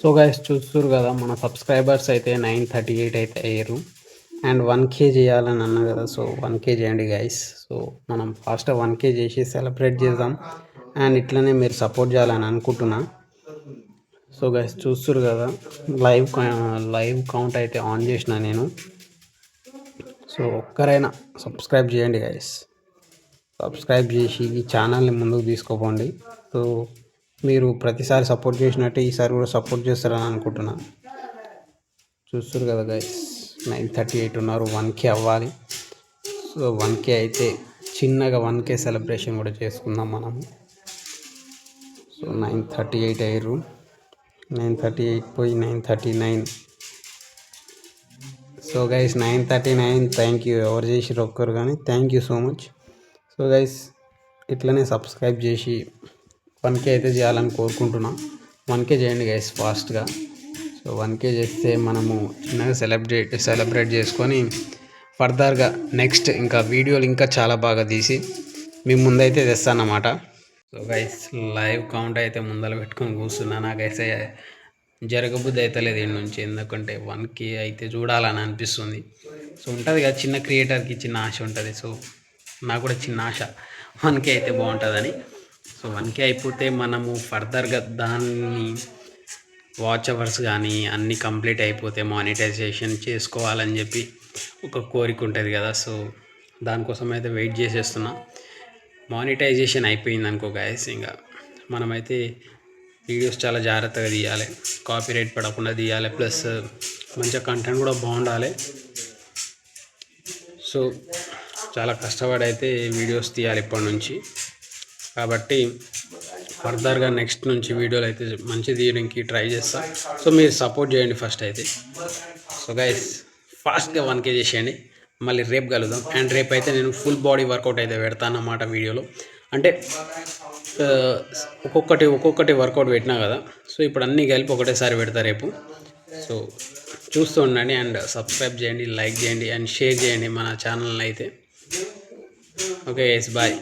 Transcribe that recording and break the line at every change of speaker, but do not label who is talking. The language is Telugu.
సో గైస్ చూస్తారు కదా మన సబ్స్క్రైబర్స్ అయితే నైన్ థర్టీ ఎయిట్ అయితే అయ్యారు. అండ్ వన్ కే చేయాలని అన్నా కదా సో వన్ కే చేయండి గైస్ సో మనం ఫాస్ట్ వన్ కే చేసి సెలబ్రేట్ చేద్దాం. అండ్ ఇట్లనే మీరు సపోర్ట్ చేయాలని అనుకుంటున్నా. సో గైస్ చూస్తారు కదా లైవ్ లైవ్ కౌంట్ అయితే ఆన్ చేసిన నేను. సో ఒక్కరైనా సబ్స్క్రైబ్ చేయండి గైస్ సబ్స్క్రైబ్ చేసి ఈ ఛానల్ని ముందుకు తీసుకోపోండి. సో మీరు ప్రతిసారి సపోర్ట్ చేసినట్టే ఈసారి కూడా సపోర్ట్ చేస్తారని అనుకుంటున్నా. చూస్తారు కదా గైస్ నైన్ థర్టీ ఎయిట్ ఉన్నారు వన్ కే అవ్వాలి. సో వన్ కే అయితే చిన్నగా వన్ కే సెలబ్రేషన్ కూడా చేసుకుందాం మనం. సో నైన్ థర్టీ ఎయిట్ అయ్యారు. నైన్ థర్టీ ఎయిట్ పోయి nine thirty nine so guys nine thirty nine thank you ఎవరు చేసిరు ఒక్కరు కానీ thank you so much so guys ఇట్లనే సబ్స్క్రైబ్ చేసి వన్ కే అయితే చేయాలని కోరుకుంటున్నా. వన్ కే చేయండి గైస్ ఫాస్ట్గా సో వన్ కే చేస్తే మనము చిన్నగా సెలబ్రేట్ సెలబ్రేట్ చేసుకొని ఫర్దర్గా నెక్స్ట్ ఇంకా వీడియోలు ఇంకా చాలా బాగా తీసి మీ ముందైతే తెస్తానమాట. సో గైస్ లైవ్ కౌంట్ అయితే ముందర పెట్టుకొని కూర్చున్నా నాకైతే జరగబుద్ధి అయితే లేదు ఇంటి నుంచి. ఎందుకంటే వన్ కే అయితే చూడాలని అనిపిస్తుంది. సో ఉంటుంది కదా చిన్న క్రియేటర్కి చిన్న ఆశ ఉంటుంది. సో నాకు కూడా చిన్న ఆశ. వన్ కే అయితే బాగుంటుందని. సో వన్ కే అయిపోతే మనము ఫర్దర్గా దాన్ని వాచ్ అవర్స్ కానీ అన్నీ కంప్లీట్ అయిపోతే మానిటైజేషన్ చేసుకోవాలని చెప్పి ఒక కోరిక ఉంటుంది కదా. సో దానికోసం అయితే వెయిట్ చేసేస్తున్నా. మానిటైజేషన్ అయిపోయింది అనుకో గాయస్ ఇంకా మనమైతే వీడియోస్ చాలా జాగ్రత్తగా తీయాలి. కాపీ రైట్ పడకుండా తీయాలి. ప్లస్ మంచిగా కంటెంట్ కూడా బాగుండాలి. సో చాలా కష్టపడి అయితే వీడియోస్ తీయాలి ఇప్పటి నుంచి. కాబట్టి ఫర్దర్గా నెక్స్ట్ నుంచి వీడియోలు అయితే మంచి తీయడానికి ట్రై చేస్తా. సో మీరు సపోర్ట్ చేయండి ఫస్ట్ అయితే. సో గైస్ ఫాస్ట్గా వన్ కేజీ చేయండి. మళ్ళీ రేపు కలుద్దాం. అండ్ రేపు అయితే నేను ఫుల్ బాడీ వర్కౌట్ అయితే పెడతాను అన్నమాట వీడియోలో. అంటే ఒక్కొక్కటి ఒక్కొక్కటి వర్కౌట్ పెట్టినా కదా. సో ఇప్పుడు అన్నీ కలిపి ఒకటేసారి పెడతా రేపు. సో చూస్తూ ఉండండి అండ్ సబ్స్క్రైబ్ చేయండి లైక్ చేయండి అండ్ షేర్ చేయండి మన ఛానల్ని అయితే. Okay yes bye